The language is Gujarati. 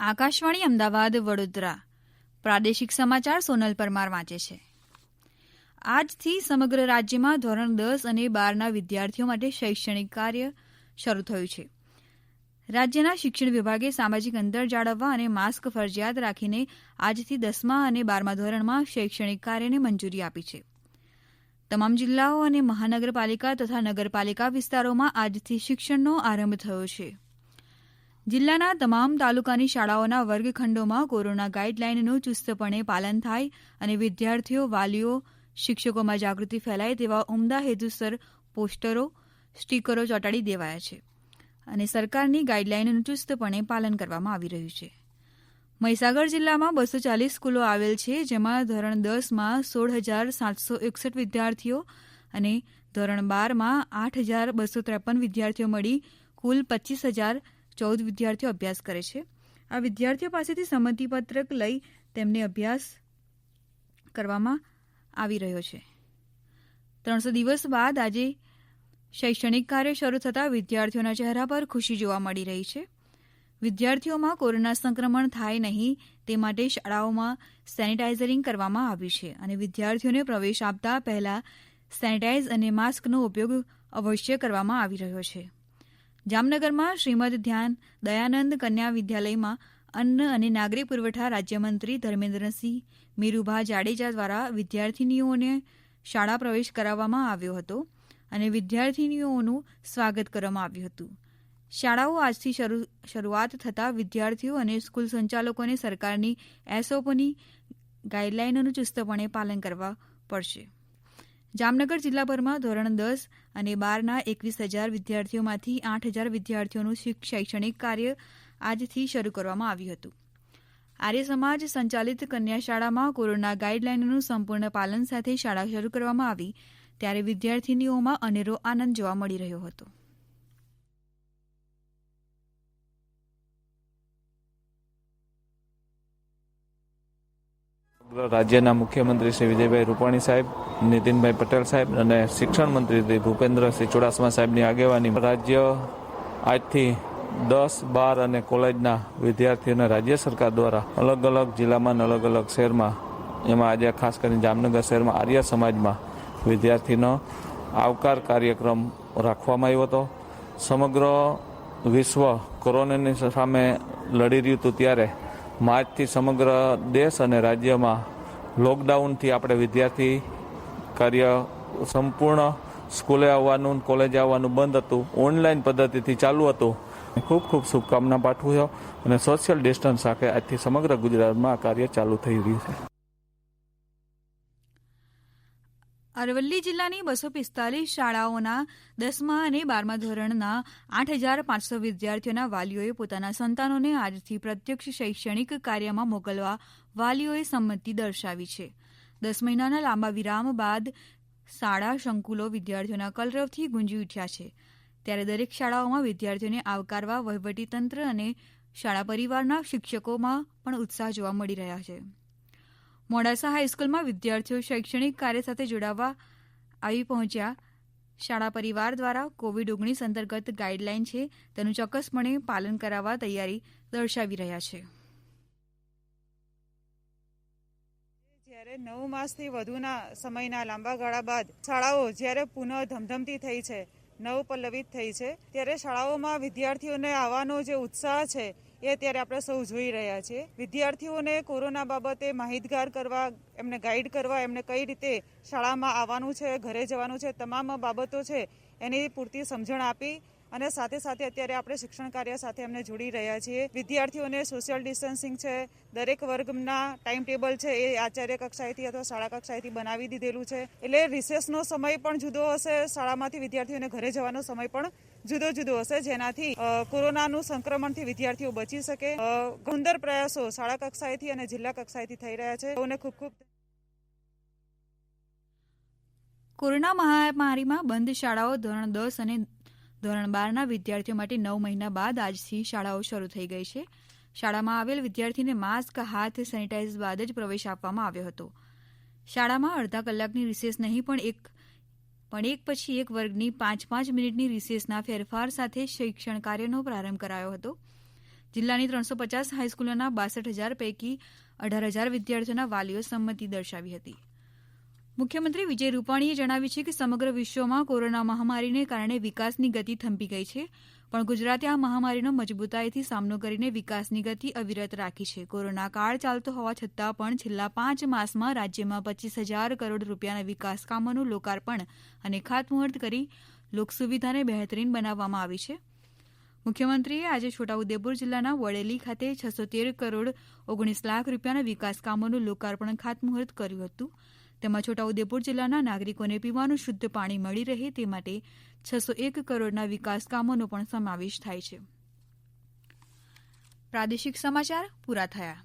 આકાશવાણી અમદાવાદ, વડોદરા. પ્રાદેશિક સમાચાર સોનલ પરમાર વાંચે છે. આજથી સમગ્ર રાજ્યમાં ધોરણ દસ અને બારના વિદ્યાર્થીઓ માટે શૈક્ષણિક કાર્ય શરૂ થયું છે. રાજ્યના શિક્ષણ વિભાગે સામાજિક અંતર જાળવવા અને માસ્ક ફરજિયાત રાખીને આજથી દસમા અને બારમા ધોરણમાં શૈક્ષણિક કાર્યને મંજૂરી આપી છે. તમામ જિલ્લાઓ અને મહાનગરપાલિકા તથા નગરપાલિકા વિસ્તારોમાં આજથી શિક્ષણનો આરંભ થયો છે. જિલ્લાના તમામ તાલુકાની શાળાઓના વર્ગખંડોમાં કોરોના ગાઇડલાઇનનું ચુસ્તપણે પાલન થાય અને વિદ્યાર્થીઓ, વાલીઓ, શિક્ષકોમાં જાગૃતિ ફેલાય તેવા ઉમદા હેતુસર પોસ્ટરો, સ્ટીકરો ચોંટાડી દેવાયા છે અને સરકારની ગાઇડલાઇનનું ચુસ્તપણે પાલન કરવામાં આવી રહ્યું છે. મહીસાગર જિલ્લામાં બસો ચાલીસ સ્કૂલો આવેલ છે, જેમાં ધોરણ દસમાં સોળ હજાર સાતસો એકસઠ વિદ્યાર્થીઓ અને ધોરણ બારમાં આઠ હજાર બસો ત્રેપન વિદ્યાર્થીઓ મળી, કુલ પચ્ચીસ હજાર ચૌદ વિદ્યાર્થીઓ અભ્યાસ કરે છે. આ વિદ્યાર્થીઓ પાસેથી સંમતિપત્રક લઈ તેમને અભ્યાસ કરવામાં આવી રહ્યો છે. ત્રણસો દિવસ બાદ આજે શૈક્ષણિક કાર્ય શરૂ થતાં વિદ્યાર્થીઓના ચહેરા પર ખુશી જોવા મળી રહી છે. વિદ્યાર્થીઓમાં કોરોના સંક્રમણ થાય નહીં તે માટે શાળાઓમાં સેનિટાઇઝરિંગ કરવામાં આવ્યું છે અને વિદ્યાર્થીઓને પ્રવેશ આપતા પહેલા સેનિટાઇઝ અને માસ્કનો ઉપયોગ અવશ્ય કરવામાં આવી રહ્યો છે. જામનગરમાં શ્રીમદ ધ્યાન દયાનંદ કન્યા વિદ્યાલયમાં અન્ન અને નાગરિક પુરવઠા રાજ્યમંત્રી ધર્મેન્દ્રસિંહ મેરૂભા જાડેજા દ્વારા વિદ્યાર્થીનીઓને શાળા પ્રવેશ કરાવવામાં આવ્યો હતો અને વિદ્યાર્થીનીઓનું સ્વાગત કરવામાં આવ્યું હતું. શાળાઓ આજથી શરૂઆત થતાં વિદ્યાર્થીઓ અને સ્કૂલ સંચાલકોને સરકારની એસઓપીની ગાઈડલાઈનનું ચુસ્તપણે પાલન કરવા પડશે. જામનગર જિલ્લાભરમાં ધોરણ દસ અને બારના એકવીસ હજાર વિદ્યાર્થીઓમાંથી આઠ હજાર વિદ્યાર્થીઓનું શૈક્ષણિક કાર્ય આજથી શરૂ કરવામાં આવ્યું હતું. આર્ય સમાજ સંચાલિત કન્યા શાળામાં કોરોના ગાઇડલાઇનનું સંપૂર્ણ પાલન સાથે શાળા શરૂ કરવામાં આવી, ત્યારે વિદ્યાર્થીનીઓમાં અનેરો આનંદ જોવા મળી રહ્યો હતો. રાજ્યના મુખ્યમંત્રી શ્રી વિજયભાઈ રૂપાણી સાહેબ, નીતિનભાઈ પટેલ સાહેબ અને શિક્ષણ મંત્રી શ્રી ભૂપેન્દ્રસિંહ ચુડાસમા સાહેબની આગેવાની રાજ્ય આજથી દસ, બાર અને કોલેજના વિદ્યાર્થીઓને રાજ્ય સરકાર દ્વારા અલગ અલગ જિલ્લામાં અલગ અલગ શહેરમાં, એમાં આજે ખાસ કરીને જામનગર શહેરમાં આર્ય સમાજમાં વિદ્યાર્થીનો આવકાર કાર્યક્રમ રાખવામાં આવ્યો હતો. સમગ્ર વિશ્વ કોરોનાની સામે લડી રહ્યું હતું ત્યારે માર્ચથી સમગ્ર દેશ અને રાજ્યમાં લોકડાઉનથી આપણે વિદ્યાર્થી કાર્ય સંપૂર્ણ સ્કૂલે આવવાનું કોલેજ આવવાનું બંધ હતું. ઓનલાઈન પદ્ધતિથી ચાલુ હતું. ખૂબ ખૂબ શુભકામના પાઠવું છું અને સોશિયલ ડિસ્ટન્સ સાથે આજથી સમગ્ર ગુજરાતમાં આ કાર્ય ચાલુ થઈ રહ્યું છે. અરવલ્લી જિલ્લાની બસો પિસ્તાલીસ શાળાઓના દસમા અને બારમા ધોરણના આઠ હજાર પાંચસો વિદ્યાર્થીઓના વાલીઓએ પોતાના સંતાનોને આજથી પ્રત્યક્ષ શૈક્ષણિક કાર્યમાં મોકલવા વાલીઓએ સંમતિ દર્શાવી છે. દસ મહિનાના લાંબા વિરામ બાદ શાળા સંકુલો વિદ્યાર્થીઓના કલરવથી ગુંજી ઉઠ્યા છે. ત્યારે દરેક શાળાઓમાં વિદ્યાર્થીઓને આવકારવા વહીવટીતંત્ર અને શાળા પરિવારના શિક્ષકોમાં પણ ઉત્સાહ જોવા મળી રહ્યા છે. મોડાસા હાઈસ્કૂલમાં વિદ્યાર્થીઓ શૈક્ષણિક કાર્ય સાથે જોડાવા આવી પહોંચ્યા. શાળા પરિવાર દ્વારા કોવિડ ઓગણીસ અંતર્ગત ગાઈડલાઈન છે, તેનું ચોક્કસપણે પાલન કરાવવા તૈયારી દર્શાવી રહ્યા છે. જ્યારે નવ માસથી વધુના સમયના લાંબા ગાળા બાદ શાળાઓ જ્યારે પુનઃ ધમધમતી થઈ છે નવ પલ્લવિત થઈ છે, ત્યારે શાળાઓમાં વિદ્યાર્થીઓને આવવાનો જે ઉત્સાહ છે એ અત્યારે આપણે સૌ જોઈ રહ્યા છીએ. વિદ્યાર્થીઓને કોરોના બાબતે માહિતગાર કરવા, એમને ગાઈડ કરવા, એમને કઈ રીતે શાળામાં આવવાનું છે, ઘરે જવાનું છે, તમામ બાબતો છે, એની પૂરતી સમજણ આપી અને સાથે સાથે અત્યારે આપણે શિક્ષણ કાર્ય સાથે એમને જોડી રહ્યા છીએ. વિદ્યાર્થીઓને સોશિયલ ડિસ્ટન્સિંગ છે, દરેક વર્ગના ટાઈમ ટેબલ છે, એ આચાર્ય કક્ષાએથી અથવા શાળા કક્ષાએથી બનાવી દીધેલું છે. એટલે રિસેસનો સમય પણ જુદો હશે, શાળામાંથી વિદ્યાર્થીઓને ઘરે જવાનો સમય પણ જુદો જુદો હશે. જેનાથી કોરોનાનું સંક્રમણથી વિદ્યાર્થીઓ બચી શકે. ગુંદર પ્રયાસો શાળા કક્ષાએથી અને જિલ્લા કક્ષાએથી થઈ રહ્યા છે. ખૂબ ખૂબ કોરોના મહામારીમાં બંધ શાળાઓ ધોરણ દસ અને ધોરણ બારના વિદ્યાર્થીઓ માટે નવ મહિના બાદ આજથી શાળાઓ શરૂ થઈ ગઈ છે. શાળામાં આવેલ વિદ્યાર્થીને માસ્ક, હાથ સેનિટાઈઝ બાદ જ પ્રવેશ આપવામાં આવ્યો હતો. શાળામાં અડધા કલાકની રિસેસ નહીં, પણ એક પણ એક પછી એક વર્ગની પાંચ પાંચ મિનિટની રિસેસના ફેરફાર સાથે શૈક્ષણ કાર્યનો પ્રારંભ કરાયો હતો. જિલ્લાની ત્રણસો પચાસ હાઈસ્કૂલોના બાસઠ હજાર પૈકી અઢાર હજાર વિદ્યાર્થીઓના વાલીઓ સંમતિ દર્શાવી હતી. મુખ્યમંત્રી વિજય રૂપાણીએ જણાવ્યું છે કે સમગ્ર વિશ્વમાં કોરોના મહામારીને કારણે વિકાસની ગતિ થંભી ગઈ છે, પણ ગુજરાતે આ મહામારીનો મજબૂતાઈથી સામનો કરીને વિકાસની ગતિ અવિરત રાખી છે. કોરોના કાળ ચાલતો હોવા છતાં પણ છેલ્લા પાંચ માસમાં રાજ્યમાં પચીસ હજાર કરોડ રૂપિયાના વિકાસ કામોનું લોકાર્પણ અને ખાતમુહૂર્ત કરી લોકસુવિધાને બહેતરીન બનાવવામાં આવી છે. મુખ્યમંત્રીએ આજે છોટાઉદેપુર જિલ્લાના વડેલી ખાતે છસો તેર કરોડ ઓગણીસ લાખ રૂપિયાના વિકાસ કામોનું લોકાર્પણ ખાતમુહૂર્ત કર્યું હતું. તેમાં છોટાઉદેપુર જિલ્લાના નાગરિકોને પીવાનું શુદ્ધ પાણી મળી રહે તે માટે છસો એક કરોડના વિકાસ કામોનો પણ સમાવેશ થાય છે. પ્રાદેશિક સમાચાર પૂરા થયા.